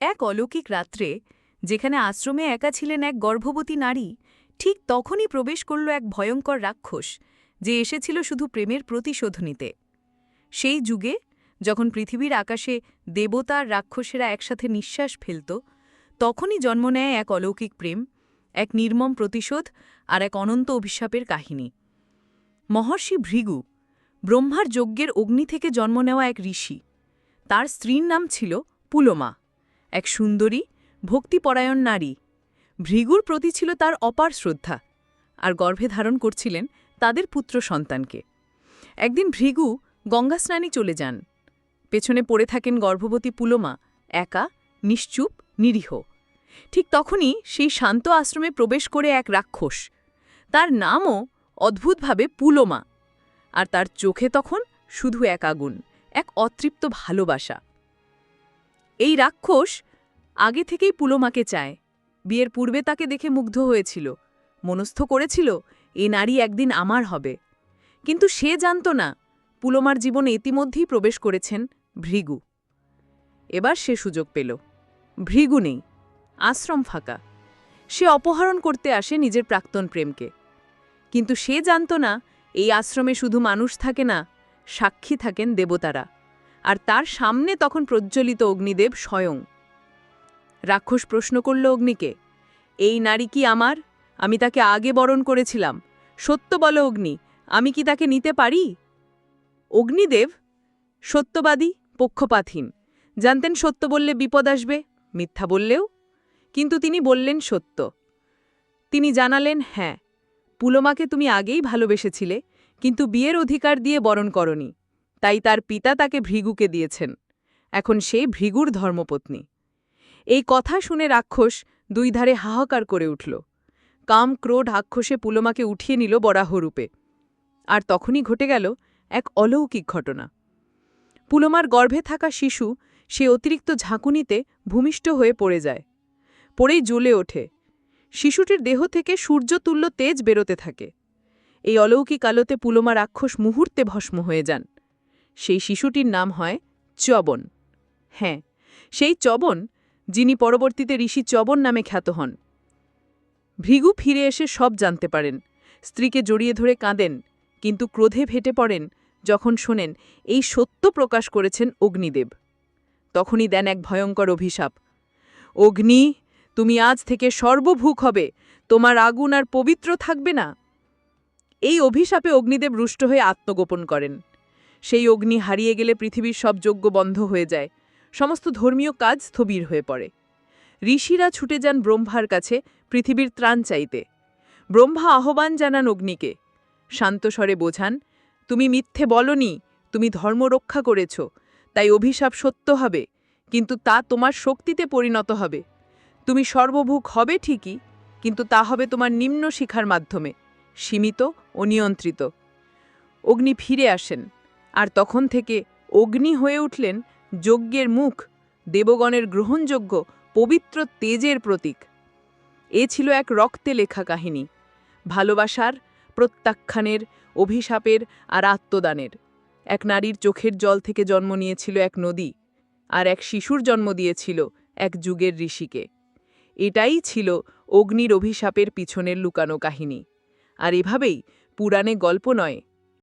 এক অলৌকিক রাত্রে, যেখানে আশ্রমে একা ছিলেন এক গর্ভবতী নারী, ঠিক তখনই প্রবেশ করল এক ভয়ঙ্কর রাক্ষস, যে এসেছিল শুধু প্রেমের প্রতিশোধ নিতে সেই যুগে, যখন পৃথিবীর আকাশে দেবতার রাক্ষসেরা একসাথে নিঃশ্বাস ফেলত, তখনই জন্ম নেয় এক অলৌকিক প্রেম, এক নির্মম প্রতিশোধ আর এক অনন্ত অভিশাপের কাহিনী। মহর্ষি ভৃগু, ব্রহ্মার যজ্ঞের অগ্নি থেকে জন্ম নেওয়া এক ঋষি, তার স্ত্রীর নাম ছিল পুলোমা। এক সুন্দরী, ভক্তিপরায়ণ নারী। ভৃগুর প্রতি ছিল তার অপার শ্রদ্ধা, আর গর্ভে ধারণ করছিলেন তাদের পুত্র সন্তানকে। একদিন ভৃগু গঙ্গাস্নানে চলে যান। পেছনে পড়ে থাকেন গর্ভবতী পুলোমা, একা, নিশ্চুপ, নিরীহ। ঠিক তখনই সেই শান্ত আশ্রমে প্রবেশ করে এক রাক্ষস। তার নামও অদ্ভুতভাবে পুলোমা, আর তার চোখে তখন শুধু এক আগুন, এক অতৃপ্ত ভালোবাসা। এই রাক্ষস আগে থেকেই পুলোমাকে চায়। বিয়ের পূর্বে তাকে দেখে মুগ্ধ হয়েছিল। মনস্থ করেছিল, এ নারী একদিন আমার হবে। কিন্তু সে জানত না, পুলোমার জীবনে ইতিমধ্যেই প্রবেশ করেছেন ভৃগু। এবার সে সুযোগ পেল। ভৃগু নেই, আশ্রম ফাঁকা। সে অপহরণ করতে আসে নিজের প্রাক্তন প্রেমকে। কিন্তু সে জানত না, এই আশ্রমে শুধু মানুষ থাকে না, সাক্ষী থাকেন দেবতারা। আর তার সামনে তখন প্রজ্জ্বলিত অগ্নিদেব স্বয়ং। রাক্ষস প্রশ্ন করল অগ্নিকে, এই নারী কি আমার? আমি তাকে আগে বরণ করেছিলাম। সত্য বলো অগ্নি, আমি কি তাকে নিতে পারি? অগ্নিদেব, সত্যবাদী পক্ষপাতহীন জানতেন সত্য বললে বিপদ আসবে, মিথ্যা বললেও? কিন্তু তিনি বললেন সত্য। তিনি জানালেন হ্যাঁ পুলোমাকে তুমি আগেই ভালোবেসেছিলে, কিন্তু বিয়ের অধিকার দিয়ে বরণ করনি। তাই তার পিতা তাকে ভৃগুকে দিয়েছেন। এখন সে ভৃগুর ধর্মপত্নী। এই কথা শুনে রাক্ষস দুই ধারে হাহাকার করে উঠল। কাম ক্রোধ আক্ষসে পুলোমাকে উঠিয়ে নিল বরাহরূপে। আর তখনই ঘটে গেল এক অলৌকিক ঘটনা। পুলোমার গর্ভে থাকা শিশু সে অতিরিক্ত ঝাঁকুনিতে ভূমিষ্ঠ হয়ে পড়ে যায়। পড়েই জ্বলে ওঠে। শিশুটির দেহ থেকে সূর্যতুল্য তেজ বেরোতে থাকে। এই অলৌকিক আলোতে পুলোমা রাক্ষস মুহূর্তে ভস্ম হয়ে যান। সেই শিশুটির নাম হয় চবন। হ্যাঁ সেই চবন যিনি পরবর্তীতে ঋষি চবন নামে খ্যাত হন। ভৃগু ফিরে এসে সব জানতে পারেন। স্ত্রীকে জড়িয়ে ধরে কাঁদেন, কিন্তু ক্রোধে ফেটে পড়েন যখন শোনেন, এই সত্য প্রকাশ করেছেন অগ্নিদেব। তখনই দেন এক ভয়ঙ্কর অভিশাপ। অগ্নি, তুমি আজ থেকে সর্বভূক হবে, তোমার আগুন আর পবিত্র থাকবে না? এই অভিশাপে অগ্নিদেব রুষ্ট হয়ে আত্মগোপন করেন। সেই অগ্নি হারিয়ে গেলে পৃথিবীর সব যজ্ঞ বন্ধ হয়ে যায়। সমস্ত ধর্মীয় কাজ স্থবির হয়ে পড়ে। ঋষিরা ছুটে যান ব্রহ্মার কাছে পৃথিবীর ত্রাণ চাইতে। ব্রহ্মা আহ্বান জানান অগ্নিকে শান্তস্বরে বোঝান, তুমি মিথ্যে বলনি, তুমি ধর্ম রক্ষা করেছ, তাই অভিশাপ সত্য হবে, কিন্তু তা তোমার শক্তিতে পরিণত হবে। তুমি সর্বভূক হবে ঠিকই, কিন্তু তা হবে তোমার নিম্ন শিখার মাধ্যমে, সীমিত ও নিয়ন্ত্রিত। অগ্নি ফিরে আসেন, আর তখন থেকে অগ্নি হয়ে উঠলেন যজ্ঞের মুখ, দেবগণের গ্রহণযোগ্য, পবিত্র তেজের প্রতীক। এ ছিল এক রক্তে লেখা কাহিনী, ভালোবাসার, প্রত্যাখ্যানের, অভিশাপের আর আত্মদানের। এক নারীর চোখের জল থেকে জন্ম নিয়েছিল এক নদী, আর এক শিশুর জন্ম দিয়েছিল এক যুগের ঋষিকে। এটাই ছিল অগ্নির অভিশাপের পিছনের লুকানো কাহিনী। আর এভাবেই পুরাণে গল্প নয়